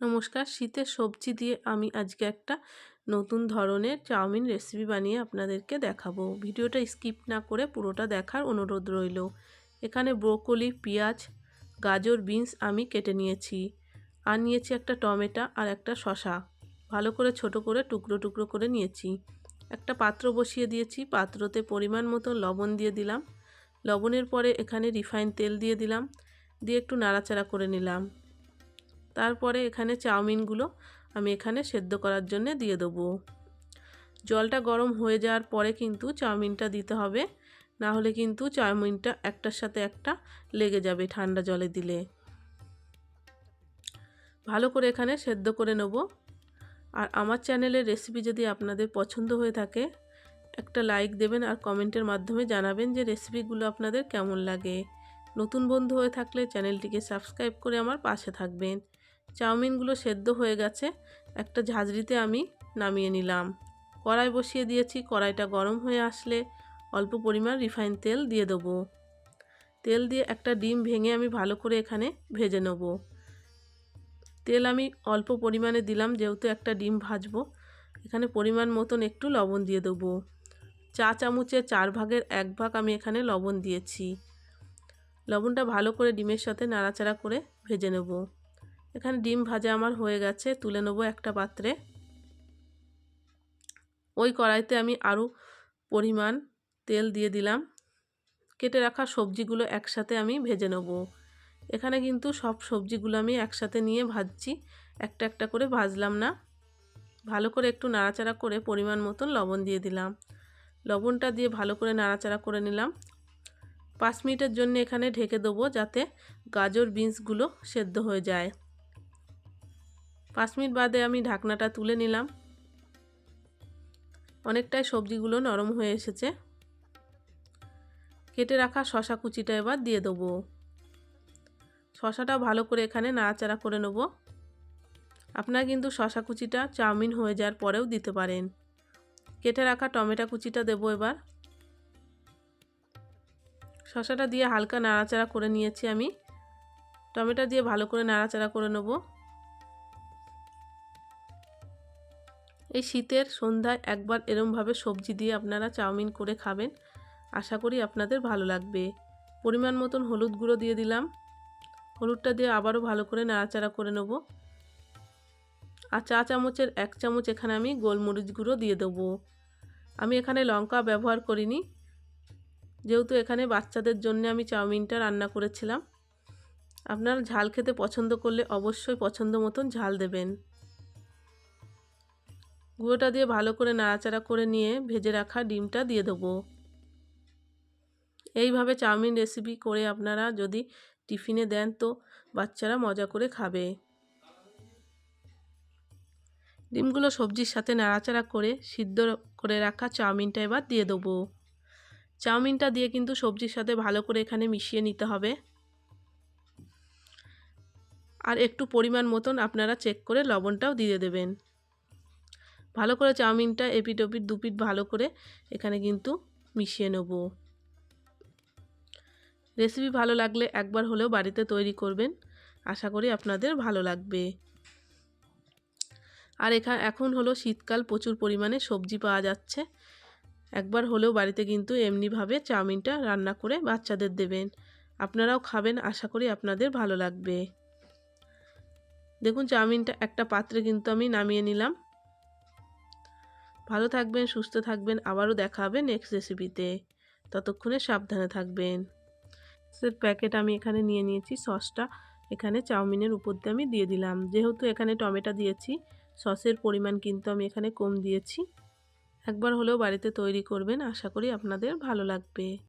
নমস্কার, শীতের সবজি দিয়ে আমি আজকে একটা নতুন ধরনের চাউমিন রেসিপি বানিয়ে আপনাদেরকে দেখাবো। ভিডিওটা স্কিপ না করে পুরোটা দেখার অনুরোধ রইল। এখানে ব্রোকলি পেঁয়াজ, গাজর বিনস আমি কেটে নিয়েছি। আর নিয়েছি একটা টমেটো আর একটা শশা ভালো করে ছোট করে টুকরো টুকরো করে নিয়েছি। একটা পাত্র বসিয়ে দিয়েছি, পাত্রতে পরিমাণ মতো লবণ দিয়ে দিলাম। লবণের পরে এখানে রিফাইন তেল দিয়ে দিলাম। দিয়ে একটু নাড়াচাড়া করে নিলাম। তারপরে এখানে চাউমিনগুলো আমি এখানে সেদ্ধ করার জন্য দিয়ে দেবো। জলটা গরম হয়ে যাওয়ার পরে কিন্তু চাউমিনটা দিতে হবে। না হলে কিন্তু চাউমিনটা একটার সাথে একটা লেগে যাবে ঠান্ডা জলে দিলে। ভালো করে এখানে সেদ্ধ করে নেব। আর আমার চ্যানেলের রেসিপি যদি আপনাদের পছন্দ হয়ে থাকে, একটা লাইক দেবেন আর কমেন্টের মাধ্যমে জানাবেন যে রেসিপিগুলো আপনাদের কেমন লাগে। নতুন বন্ধু হয়ে থাকলে চ্যানেলটিকে সাবস্ক্রাইব করে আমার পাশে থাকবেন। চাউমিনগুলো সেদ্ধ হয়ে গেছে। একটা ঝাঁঝরিতে আমি নামিয়ে নিলাম। কড়াই বসিয়ে দিয়েছি। কড়াইটা গরম হয়ে আসলে অল্প পরিমাণ রিফাইন তেল দিয়ে দেবো। তেল দিয়ে একটা ডিম ভেঙে আমি ভালো করে এখানে ভেজে নেব। তেল আমি অল্প পরিমাণে দিলাম, যেহেতু একটা ডিম ভাজবো। এখানে পরিমাণ মতন একটু লবণ দিয়ে দেবো। চা চামচের চার ভাগের এক ভাগ আমি এখানে লবণ দিয়েছি। লবণটা ভালো করে ডিমের সাথে নাড়াচাড়া করে ভেজে নেব। এখানে ডিম ভাজা আমার হয়ে গেছে, তুলে নেব একটা পাত্রে। ওই কড়াইতে আমি আরও পরিমাণ তেল দিয়ে দিলাম। কেটে রাখা সবজিগুলো একসাথে আমি ভেজে নেব। এখানে কিন্তু সব সবজিগুলো আমি একসাথে নিয়ে ভাজছি, একটা একটা করে ভাজলাম না। ভালো করে একটু নাড়াচাড়া করে পরিমাণ মতন লবণ দিয়ে দিলাম। লবণটা দিয়ে ভালো করে নাড়াচাড়া করে নিলাম। পাঁচ মিনিটের জন্য এখানে ঢেকে দেবো যাতে গাজর, বিনসগুলো সেদ্ধ হয়ে যায়। পাঁচ মিনিট বাদে আমি ঢাকনাটা তুলে নিলাম। অনেকটাই সবজিগুলো নরম হয়ে এসেছে। কেটে রাখা শশা কুচিটা এবার দিয়ে দেবো। শশাটা ভালো করে এখানে নাড়াচাড়া করে নেব। আপনারা কিন্তু শশা কুচিটা চাউমিন হয়ে যাওয়ার পরেও দিতে পারেন। কেটে রাখা টমেটো কুচিটা দেবো এবার। শশাটা দিয়ে হালকা নাড়াচাড়া করে নিয়েছি আমি। টমেটো দিয়ে ভালো করে নাড়াচাড়া করে নেব। এই শীতের সন্ধ্যায় একবার এরমভাবে সবজি দিয়ে আপনারা চাউমিন করে খাবেন। আশা করি আপনাদের ভালো লাগবে। পরিমাণ মতন হলুদ গুঁড়ো দিয়ে দিলাম। হলুদটা দিয়ে আবারও ভালো করে নাড়াচাড়া করে নেব। আর চা চামচের এক চামচ এখানে আমি গোলমরিচ গুঁড়ো দিয়ে দেবো। আমি এখানে লঙ্কা ব্যবহার করিনি। যেহেতু এখানে বাচ্চাদের জন্য আমি চাউমিনটা রান্না করেছিলাম। আপনারা ঝাল খেতে পছন্দ করলে অবশ্যই পছন্দ মতন ঝাল দেবেন। গুঁড়োটা দিয়ে ভালো করে নাড়াচাড়া করে নিয়ে ভেজে রাখা ডিমটা দিয়ে দেবো। এইভাবে চাউমিন রেসিপি করে আপনারা যদি টিফিনে দেন তো বাচ্চারা মজা করে খাবে। ডিমগুলো সবজির সাথে নাড়াচাড়া করে সিদ্ধ করে রাখা চাউমিনটা এবার দিয়ে দেবো। চাউমিনটা দিয়ে কিন্তু সবজির সাথে ভালো করে এখানে মিশিয়ে নিতে হবে। আর একটু পরিমাণ মতন আপনারা চেক করে লবণটাও দিয়ে দেবেন। ভালো করে চাউমিনটা এপিট ওপিট দুপিট ভালো করে এখানে কিন্তু মিশিয়ে নেব। রেসিপি ভালো লাগলে একবার হলেও বাড়িতে তৈরি করবেন। আশা করি আপনাদের ভালো লাগবে। আর এখানে এখন হলো শীতকাল, প্রচুর পরিমাণে সবজি পাওয়া যাচ্ছে। একবার হলেও বাড়িতে কিন্তু এমনিভাবে চাউমিনটা রান্না করে বাচ্চাদের দেবেন। আপনারাও খাবেন, আশা করি আপনাদের ভালো লাগবে। দেখুন, চাউমিনটা একটা পাত্রে কিন্তু আমি নামিয়ে নিলাম। ভালো থাকবেন, সুস্থ থাকবেন, আবারও দেখা হবে নেক্সট রেসিপিতে ততক্ষণে সাবধানে থাকবেন। প্যাকেট আমি এখানে নিয়ে নিয়েছি, সসটা এখানে চাউমিনের উপর দিয়ে আমি দিয়ে দিলাম। যেহেতু এখানে টমেটো দিয়েছি, সসের পরিমাণ কিন্তু আমি এখানে কম দিয়েছি। একবার হলেও বাড়িতে তৈরি করবেন, আশা করি আপনাদের ভালো লাগবে।